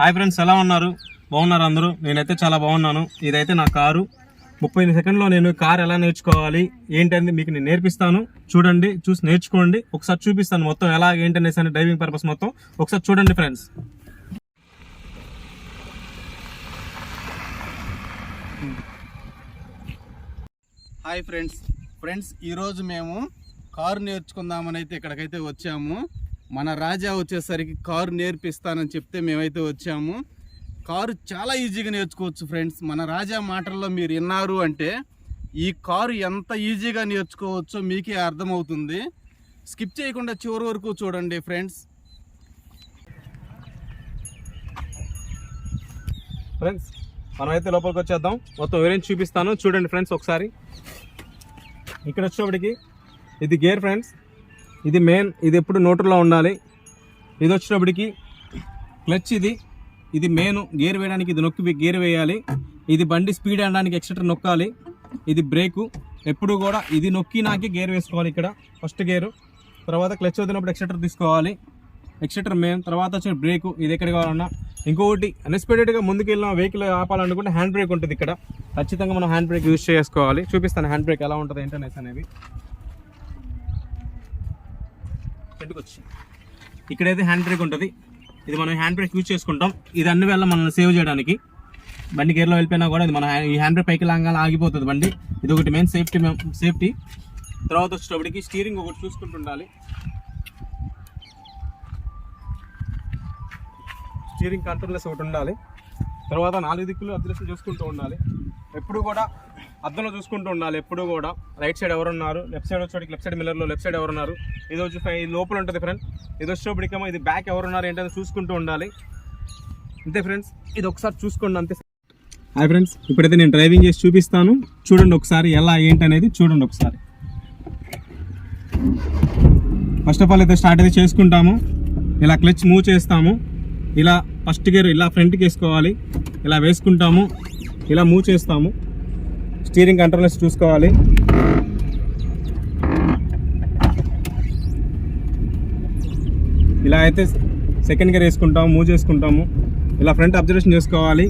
Hi friends ఎలా ఉన్నారు? బాగున్నారు అందరూ? నేనైతే చాలా బాగున్నాను. ఇదైతే నా కారు. ముప్పై ఎనిమిది సెకండ్లో నేను కార్ ఎలా నేర్చుకోవాలి ఏంటనేది మీకు నేను నేర్పిస్తాను. చూడండి చూసి నేర్చుకోండి. ఒకసారి చూపిస్తాను మొత్తం ఎలా ఏంటనేసి అని డ్రైవింగ్ పర్పస్ మొత్తం. ఒకసారి చూడండి ఫ్రెండ్స్. Hi friends. ఫ్రెండ్స్ ఈరోజు మేము కారు నేర్చుకుందామని అయితే ఇక్కడికైతే వచ్చాము. మన రాజా వచ్చేసరికి కారు నేర్పిస్తానని చెప్తే మేమైతే వచ్చాము. కారు చాలా ఈజీగా నేర్చుకోవచ్చు ఫ్రెండ్స్. మన రాజా మాటల్లో మీరు విన్నారు అంటే ఈ కారు ఎంత ఈజీగా నేర్చుకోవచ్చో మీకే అర్థమవుతుంది. స్కిప్ చేయకుండా చివరి వరకు చూడండి ఫ్రెండ్స్. ఫ్రెండ్స్ మనం అయితే లోపలికి వచ్చేద్దాం. మొత్తం వివరించి చూపిస్తాను. చూడండి ఫ్రెండ్స్ ఒకసారి. ఇక్కడ వచ్చేటప్పటికి ఇది గేర్ ఫ్రెండ్స్. ఇది మెయిన్ ఇది ఎప్పుడు నోటులో ఉండాలి. ఇది వచ్చినప్పటికి క్లచ్ ఇది. ఇది మెయిన్ గేర్ వేయడానికి ఇది నొక్కి గేర్ వేయాలి. ఇది బండి స్పీడ్ అనడానికి ఎక్స్ట్రా నొక్కాలి. ఇది బ్రేకు ఎప్పుడు కూడా ఇది నొక్కి నాకి గేర్ వేసుకోవాలి ఇక్కడ. ఫస్ట్ గేరు తర్వాత క్లచ్ వదిలినప్పుడు ఎక్స్ట్రా తీసుకోవాలి. ఎక్సెటర్ మెయిన్ తర్వాత వచ్చిన బ్రేక్ ఇది ఎక్కడ కావాలన్నా. ఇంకొకటి అన్ఎక్స్పెక్టెడ్గా ముందుకు వెళ్ళిన వెహికల్ ఆపాలనుకుంటే హ్యాండ్ బ్రేక్ ఉంటుంది ఇక్కడ. ఖచ్చితంగా మనం హ్యాండ్ బ్రేక్ యూజ్ చేసుకోవాలి. చూపిస్తాను హ్యాండ్ బ్రేక్ ఎలా ఉంటుంది ఏంటనేసి అనేది. చెట్టుకు వచ్చింది ఇక్కడైతే హ్యాండ్ బ్రేక్ ఉంటుంది. ఇది మనం హ్యాండ్ బ్రేక్ యూజ్ చేసుకుంటాం. ఇది అన్ని వేళ మనం సేవ్ చేయడానికి. బండి గేర్లో వెళ్ళిపోయినా కూడా ఇది మన ఈ హ్యాండ్ బ్రేక్ పైకి లాగానే ఆగిపోతుంది బండి. ఇది ఒకటి మెయిన్ సేఫ్టీ సేఫ్టీ తర్వాత వచ్చేటప్పటికి స్టీరింగ్ ఒకటి చూసుకుంటుండాలి. స్టీరింగ్ కంట్రోల్లెస్ ఒకటి ఉండాలి. తర్వాత నాలుగు దిక్కులు అదృష్టం చూసుకుంటూ ఉండాలి. ఎప్పుడు కూడా అద్దంలో చూసుకుంటూ ఉండాలి. ఎప్పుడు కూడా రైట్ సైడ్ ఎవరున్నారు? లెఫ్ట్ సైడ్ వచ్చేటికి లెఫ్ట్ సైడ్ మిల్లర్లో లెఫ్ట్ సైడ్ ఎవరున్నారు? ఇది వచ్చి ఫై- ఇది లోపల ఉంటుంది ఫ్రెండ్ ఇది వచ్చేప్పటికేమో ఇది బ్యాక్ ఎవరున్నారు ఏంటని చూసుకుంటూ ఉండాలి. అంతే ఫ్రెండ్స్ ఇది ఒకసారి చూసుకోండి అంతే. హాయ్ ఫ్రెండ్స్ ఇప్పుడైతే నేను డ్రైవింగ్ చేసి చూపిస్తాను. చూడండి ఒకసారి ఎలా ఏంటనేది చూడండి ఒకసారి. ఫస్ట్ ఆఫ్ ఆల్ అయితే స్టార్ట్ అయితే చేసుకుంటాము. ఇలా క్లచ్ మూవ్ చేస్తాము. ఇలా ఫస్ట్ గేర్ ఇలా ఫ్రంట్కి వేసుకోవాలి. ఇలా వేసుకుంటాము. ఇలా మూవ్ చేస్తాము. స్టీరింగ్ కంట్రోల్స్ చూసుకోవాలి. ఇలా అయితే సెకండ్ గేర్ వేసుకుంటాము మూవ్ చేసుకుంటాము. ఇలా ఫ్రంట్ అబ్జర్వేషన్ చేసుకోవాలి.